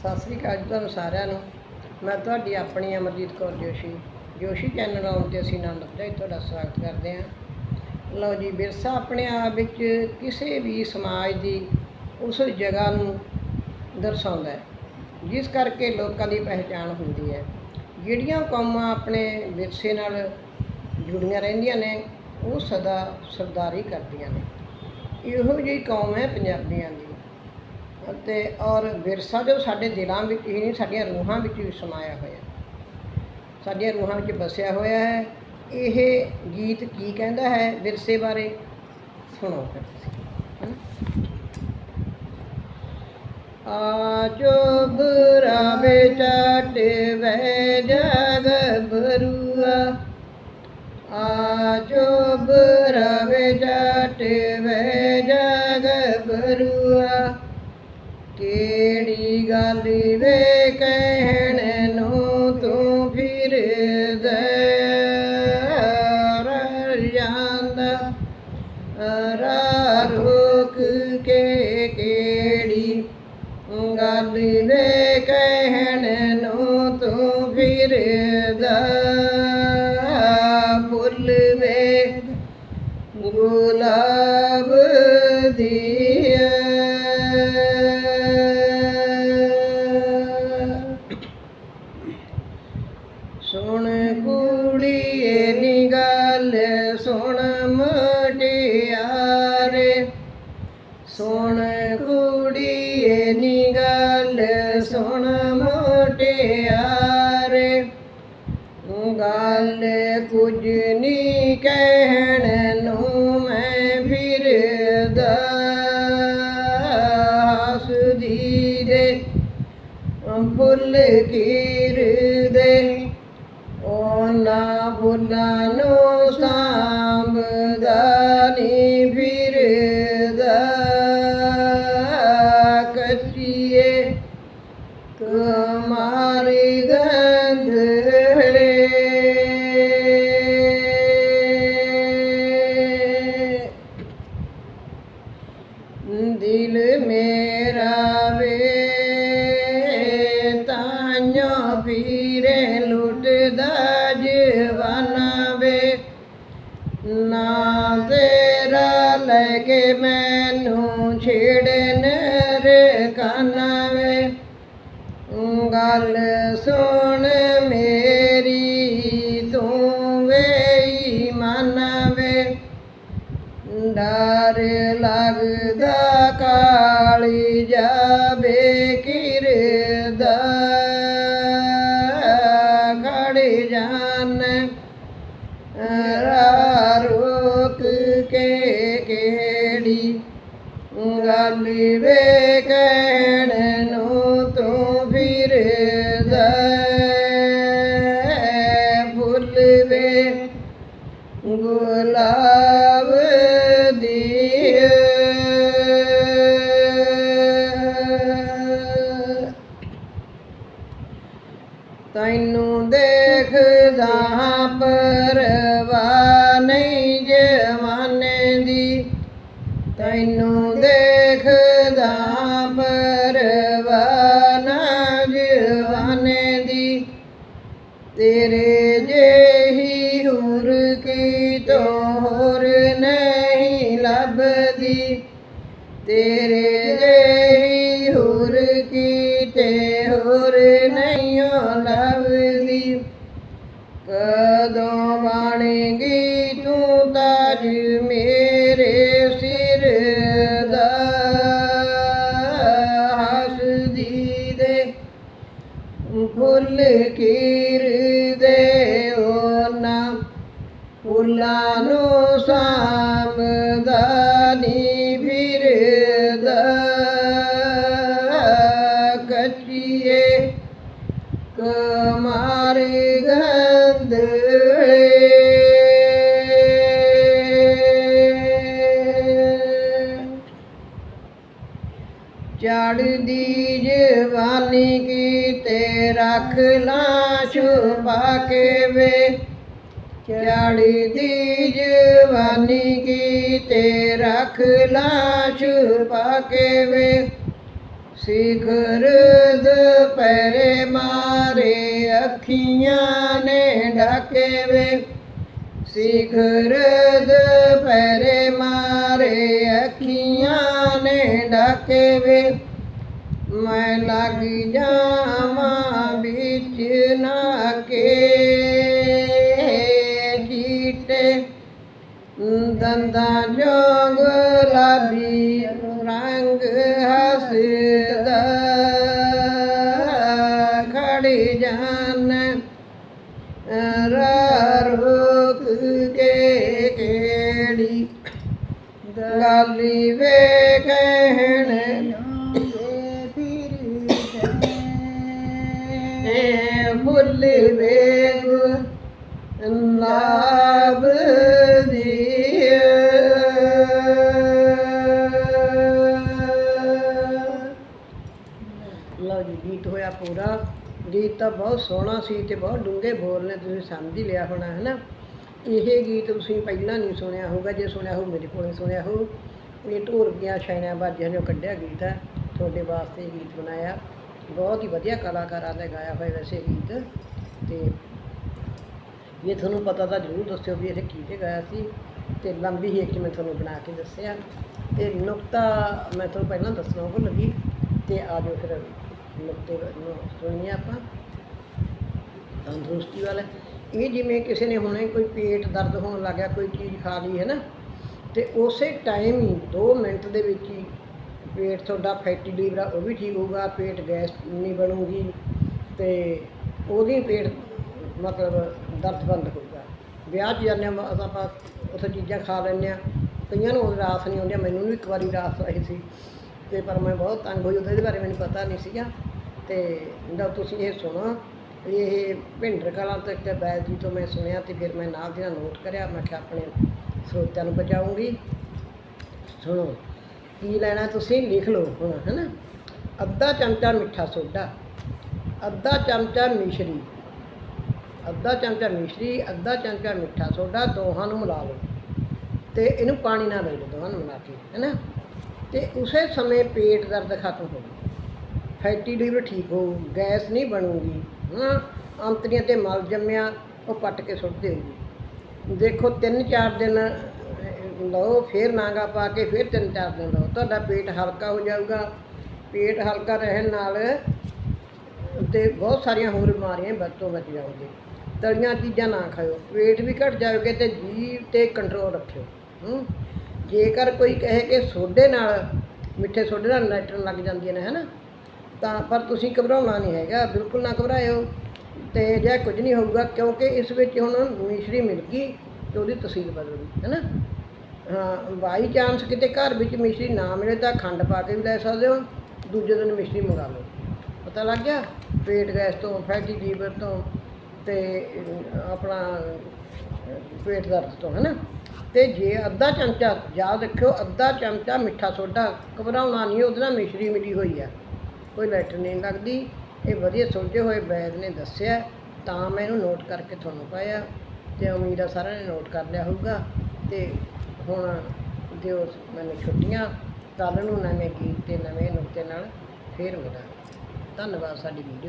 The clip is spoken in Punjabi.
ਸਤਿ ਸ੍ਰੀ ਅਕਾਲ ਜੀ ਤੁਹਾਨੂੰ ਸਾਰਿਆਂ ਨੂੰ। ਮੈਂ ਤੁਹਾਡੀ ਆਪਣੀ ਅਮਰਜੀਤ ਕੌਰ ਜੋਸ਼ੀ। ਜੋਸ਼ੀ ਚੈਨਲ ਆਉਣ ਤੇ ਅਸੀਂ ਆਨੰਦ ਵਧਾਈ ਤੁਹਾਡਾ ਸਵਾਗਤ ਕਰਦੇ ਹਾਂ। ਲਓ ਜੀ, ਵਿਰਸਾ ਆਪਣੇ ਆਪ ਵਿੱਚ ਕਿਸੇ ਵੀ ਸਮਾਜ ਦੀ ਉਸ ਜਗ੍ਹਾ ਨੂੰ ਦਰਸਾਉਂਦਾ ਹੈ, ਜਿਸ ਕਰਕੇ ਲੋਕਾਂ ਦੀ ਪਹਿਚਾਣ ਹੁੰਦੀ ਹੈ। ਜਿਹੜੀਆਂ ਕੌਮਾਂ ਆਪਣੇ ਵਿਰਸੇ ਨਾਲ ਜੁੜੀਆਂ ਰਹਿੰਦੀਆਂ ਨੇ, ਉਹ ਸਦਾ ਸਰਦਾਰੀ ਕਰਦੀਆਂ ਨੇ। ਇਹੋ ਜਿਹੀ ਕੌਮ ਹੈ ਪੰਜਾਬੀਆਂ ਦੀ। ਅਤੇ ਔਰ ਵਿਰਸਾ ਜੋ ਸਾਡੇ ਦਿਲਾਂ ਵਿੱਚ ਹੀ ਨਹੀਂ, ਸਾਡੀਆਂ ਰੂਹਾਂ ਵਿੱਚ ਵੀ ਸਮਾਇਆ ਹੋਇਆ ਸਾਡੀਆਂ ਰੂਹਾਂ ਵਿੱਚ ਵਸਿਆ ਹੋਇਆ ਹੈ। ਇਹ ਗੀਤ ਕੀ ਕਹਿੰਦਾ ਹੈ ਵਿਰਸੇ ਬਾਰੇ? ਸੁਣੋ ਫਿਰ ਤੁਸੀਂ, ਹੈਨਾ। ਆਜੋ ਬੁਰਾ ਚਟ ਵੈ ਜਗ ਬਰੂਆ। ਆਜੋ ਬਰਾਵੇ ਕਿਹੜੀ ਗੱਲ ਵੇ ਕਹਿਣ ਨੂੰ ਤੂੰ ਫਿਰ ਜਾਂਦਾ। ਰਾ ਰੋਕ ਕੇ ਕਿਹੜੀ ਗੱਲ ਵੇ ਕਹਿਣ ਨੂੰ ਤੂੰ ਫਿਰ ਦਾ। ਫੁੱਲ ਵੇ ਗੁਲਾਬ ਦੀ ਮਟਿਆਰੇ ਸੁਣ ਕੁੜੀਏ ਨੀ ਗੱਲ, ਸੁਣ ਮਟਿਆਰੇ ਗੱਲ ਕੁਝ ਨੀ ਕਹਿਣ ਨੂੰ ਮੈਂ ਫਿਰਦਾ ਹੱਸਦੀ ਦੇ ਫੁੱਲ ਕੀਰਦੇ, ਉਹਨਾਂ ਫੁੱਲਾਂ ਨੂੰ ਮੇਰਾ ਵੇ ਤਾਂਿਓ ਪੀਰੇ ਲੁੱਟਦਾ ਜਵਾਨਾ ਵੇ ਨਾ ਤੇਰਾ ਲੈ ਕੇ ਮੈਨੂੰ ਛੇੜਨ ਰੇ ਕਾਨਾ ਵੇ ਗੱਲ ਸੁਣ ਮੇਰੀ ਤੂੰ ਕਾਲੀ ਜਾਵੇ ਕਿਰਦਾ ਖੜ ਜਾਨ ਰਾ ਰੋਕ ਕੇ ਕਿਹੜੀ ਗੱਲ ਵੇ ਕਹਿਣ ਨੂੰ ਤੂੰ ਫਿਰਦਾ ਫੁੱਲ ਵੇ ਗੁਲਾਬ ਦੇਖਦਾ ਪਰਵਾ ਨਹੀਂ ਜਵਾਨੇ ਦੀ। ਤੈਨੂੰ ਦੇਖਦਾ ਪਰਵਾ ਨਾ ਜਵਾਨੇ ਦੀ। ਤੇਰੇ ਜਿਹੀ ਹੁਰ ਕੀ ਤੋਂ ਹੋਰ ਨਹੀਂ ਲੱਭਦੀ। ਤੇਰੇ ਨੂੰ ਸਾਂਭਦਾ ਨੀ ਫਿਰਦਾ ਕੱਚੀਏ ਕਮਾਰ ਗੰਧਲੇ ਚੜਦੀ ਜਵਾਨੀ ਕੀ ਤੇ ਰੱਖ ਲਾਂ ਛੁਪਾ ਕੇ ਵੇ। ਚੜਦੀ ਜਵਾਨੀ ਕੀ ਤੇ ਰੱਖ ਲਾਂ ਛੁਪਾ ਕੇ ਵੇ। ਸਿਖਰ ਅੱਖੀਆਂ ਨੇ ਢਾਕੇ ਵੇ। ਸਿਖਰ ਦੁਪਹਿਰੇ ਮਾਰੇ ਅੱਖੀਆਂ ਨੇ ਢਾਕੇ ਵੇ। ਮੈਂ ਲੱਗ ਜਾਵਾਂ ਵਿੱਚ ਨਾ ਕੇ। ਦੰਦਾਂ ਜੋ ਗੁਲਾਬੀ ਰੰਗ ਹੱਸਦਾ। ਖੜੀ ਜਾਨ ਰਾ ਕੇ ਕਿਹੜੀ ਗਾਲੀ ਵੇ ਕਹਿਣ? ਏ ਫੁੱਲ ਵੇਗ ਲਾਭ ਗੀਤ ਤਾਂ ਬਹੁਤ ਸੋਹਣਾ ਸੀ ਤੇ ਬਹੁਤ ਡੂੰਘੇ ਬੋਲ ਨੇ, ਤੁਸੀਂ ਸਮਝ ਹੀ ਲਿਆ ਹੋਣਾ ਹੈ ਨਾ ਇਹ ਗੀਤ ਤੁਸੀਂ ਪਹਿਲਾਂ ਨਹੀਂ ਸੁਣਿਆ ਹੋਊਗਾ, ਜੇ ਸੁਣਿਆ ਹੋ ਮੇਰੇ ਕੋਲੇ ਸੁਣਿਆ ਹੋ ਇਹ ਢੋਲਕੀਆਂ ਛੈਣਿਆਂ ਬਾਜਿਆਂ ਜੋ ਕੱਢਿਆ ਗੀਤ ਹੈ, ਤੁਹਾਡੇ ਵਾਸਤੇ ਇਹ ਗੀਤ ਬਣਾਇਆ। ਬਹੁਤ ਹੀ ਵਧੀਆ ਕਲਾਕਾਰਾਂ ਨੇ ਗਾਇਆ ਹੋਇਆ ਵੈਸੇ ਗੀਤ। ਤੇ ਜੇ ਤੁਹਾਨੂੰ ਪਤਾ ਤਾਂ ਜ਼ਰੂਰ ਦੱਸਿਓ ਵੀ ਇਹ ਕਿਹਦੇ ਗਾਇਆ ਸੀ ਤੇ ਲੰਬੀ ਹੀਕ ਮੈਂ ਤੁਹਾਨੂੰ ਬਣਾ ਕੇ ਦੱਸਿਆ। ਤੇ ਨੁਕਤਾ ਮੈਂ ਤੁਹਾਨੂੰ ਪਹਿਲਾਂ ਦੱਸਣਾ ਉਹ ਲੱਗੀ ਤੇ ਆ ਜਾਓ ਫਿਰ ਨੁਕਤੇ ਨੂੰ ਸੁਣੀਏ ਆਪਾਂ। ਤੰਦਰੁਸਤੀ ਵਾਲਾ। ਇਹ ਜਿਵੇਂ ਕਿਸੇ ਨੇ ਹੁਣੇ ਕੋਈ ਪੇਟ ਦਰਦ ਹੋਣ ਲੱਗਿਆ ਕੋਈ ਚੀਜ਼ ਖਾ ਲਈ, ਹੈ ਨਾ। ਤੇ ਉਸੇ ਟਾਈਮ ਹੀ 2 ਮਿੰਟ ਦੇ ਵਿੱਚ ਹੀ ਪੇਟ ਤੁਹਾਡਾ ਫੈਟੀ ਲੀਵਰ ਆ, ਉਹ ਵੀ ਠੀਕ ਹੋਊਗਾ, ਪੇਟ ਗੈਸ ਨਹੀਂ ਬਣੂਗੀ ਤੇ ਉਹਦੀ ਪੇਟ ਮਤਲਬ ਦਰਦ ਬੰਦ ਹੋਊਗਾ। ਵਿਆਹ 'ਚ ਜਾਂਦੇ ਹਾਂ ਆਪਾਂ ਉੱਥੇ ਚੀਜ਼ਾਂ ਖਾ ਲੈਂਦੇ ਹਾਂ। ਕਈਆਂ ਨੂੰ ਰਾਸ ਨਹੀਂ ਆਉਂਦੀ, ਮੈਨੂੰ ਵੀ ਇੱਕ ਵਾਰੀ ਰਾਸ ਆਈ ਸੀ। ਤੇ ਪਰ ਮੈਂ ਬਹੁਤ ਤੰਗ ਹੋਈ, ਉਹਦੇ ਬਾਰੇ ਮੈਨੂੰ ਪਤਾ ਨਹੀਂ ਸੀਗਾ। ਤੇ ਜਦੋਂ ਤੁਸੀਂ ਇਹ ਸੁਣੋ, ਇਹ ਭਿੰਡਰ ਕਲਾਂ ਤੋਂ ਇੱਕ ਬੈਦ ਜੀ ਤੋਂ ਮੈਂ ਸੁਣਿਆ ਤੇ ਫਿਰ ਮੈਂ ਨਾਲ ਦੀ ਨਾਲ ਨੋਟ ਕਰਿਆ, ਮੈਂ ਕਿਹਾ ਆਪਣੇ ਸਰੋਤਿਆਂ ਨੂੰ ਬਚਾਉਂਗੀ ਸੁਣੋ, ਕੀ ਲੈਣਾ ਤੁਸੀਂ? ਲਿਖ ਲਓ ਹੁਣ, ਹੈਨਾ? ਅੱਧਾ ਚਮਚਾ ਮਿੱਠਾ ਸੋਡਾ, ਅੱਧਾ ਚਮਚਾ ਮਿਸ਼ਰੀ, ਅੱਧਾ ਚਮਚਾ ਮਿਸ਼ਰੀ, ਅੱਧਾ ਚਮਚਾ ਮਿੱਠਾ ਸੋਡਾ, ਦੋਹਾਂ ਨੂੰ ਮਿਲਾ ਲਓ। ਤੇ ਇਹਨੂੰ ਪਾਣੀ ਨਾਲ ਲੈ ਲਓ ਦੋਹਾਂ ਨੂੰ ਮਿਲਾ ਕੇ, ਹੈਨਾ? ਤੇ ਉਸੇ ਸਮੇਂ ਪੇਟ ਦਰਦ ਖਤਮ ਹੋ ਜਾਊ ਫੈਟੀ ਲੀਵਰ ਠੀਕ ਹੋਊ ਗੈਸ ਨਹੀਂ ਬਣੂਗੀ, ਹਾਂ, ਅੰਤਰੀਆਂ ਤੇ ਮਲ ਜੰਮਿਆ, ਉਹ ਪੱਟ ਕੇ ਸੁੱਟ ਦੇਊਗੀ। ਦੇਖੋ, ਤਿੰਨ ਚਾਰ ਦਿਨ ਲਓ, ਫਿਰ ਨਾਗਾ ਪਾ ਕੇ ਫਿਰ ਤਿੰਨ ਚਾਰ ਦਿਨ ਲਓ। ਤੁਹਾਡਾ ਪੇਟ ਹਲਕਾ ਹੋ ਜਾਊਗਾ। ਪੇਟ ਹਲਕਾ ਰਹਿਣ ਨਾਲ ਤੇ ਬਹੁਤ ਸਾਰੀਆਂ ਹੋਰ ਬਿਮਾਰੀਆਂ ਬਚ ਤੋਂ ਬਚ ਜਾਓਗੇ ਤਲੀਆਂ ਚੀਜ਼ਾਂ ਨਾ ਖਾਓ weight ਵੀ ਘਟ ਜਾਓਗੇ ਤੇ ਜੀਭ ਤੇ ਕੰਟਰੋਲ ਰੱਖਿਓ। ਹੂੰ? ਜੇਕਰ ਕੋਈ ਕਹੇ ਕਿ ਸੋਡੇ ਨਾਲ ਮਿੱਠੇ ਸੋਡੇ ਨਾਲ ਲੈਟਰਨ ਲੱਗ ਜਾਂਦੀਆਂ ਨੇ, ਹੈਨਾ? ਤਾਂ ਪਰ ਤੁਸੀਂ ਘਬਰਾਉਣਾ ਨਹੀਂ ਹੈਗਾ, ਬਿਲਕੁਲ ਨਾ ਘਬਰਾਇਓ। ਤੇ ਜੇ ਕੁਝ ਨਹੀਂ ਹੋਊਗਾ, ਕਿਉਂਕਿ ਇਸ ਵਿੱਚ ਹੁਣ ਮਿਸ਼ਰੀ ਮਿਲ ਗਈ ਤੇ ਉਹਦੀ ਤਸੀਲ ਬਦਲ ਗਈ, ਹੈਨਾ? ਹਾਂ, ਬਾਈ ਚਾਂਸ ਕਿਤੇ ਘਰ ਵਿੱਚ ਮਿਸ਼ਰੀ ਨਾ ਮਿਲੇ ਤਾਂ ਖੰਡ ਪਾ ਕੇ ਵੀ ਲੈ ਸਕਦੇ ਹੋ, ਦੂਜੇ ਦਿਨ ਮਿਸ਼ਰੀ ਮੰਗਾ ਲਓ। ਪਤਾ ਲੱਗ ਗਿਆ? ਪੇਟ ਗੈਸ ਤੋਂ, ਫੈਟੀ ਲੀਵਰ ਤੋਂ ਤੇ ਆਪਣਾ ਪੇਟ ਦਰਦ ਤੋਂ ਹੈ ਨਾ ਤੇ ਜੇ ਅੱਧਾ ਚਮਚਾ ਯਾਦ ਰੱਖਿਓ, ਅੱਧਾ ਚਮਚਾ ਮਿੱਠਾ ਸੋਡਾ, ਘਬਰਾਉਣਾ ਨਹੀਂ, ਉਹਦੇ ਨਾਲ ਮਿਸ਼ਰੀ ਮਿਲੀ ਹੋਈ ਆ ਕੋਈ ਲੈਟਰ ਨਹੀਂ ਲੱਗਦੀ। ਇਹ ਵਧੀਆ ਸੁਲਝੇ ਹੋਏ ਵੈਦ ਨੇ ਦੱਸਿਆ। ਤਾਂ ਮੈਂ ਇਹਨੂੰ ਨੋਟ ਕਰਕੇ ਤੁਹਾਨੂੰ ਪਾਇਆ। ਤੇ ਉਮੀਦ ਆ ਸਾਰਿਆਂ ਨੇ ਨੋਟ ਕਰ ਲਿਆ ਹੋਊਗਾ। ਤੇ ਹੁਣ ਦਿਓ ਮੈਨੂੰ ਛੁੱਟੀਆਂ। ਕੱਲ੍ਹ ਨੂੰ ਨਵੇਂ ਗੀਤ ਤੇ ਨਵੇਂ ਨੁਕਤੇ ਨਾਲ ਫੇਰ ਮਿਲਾਂਗੇ। ਧੰਨਵਾਦ ਸਾਡੀ ਵੀਡੀਓ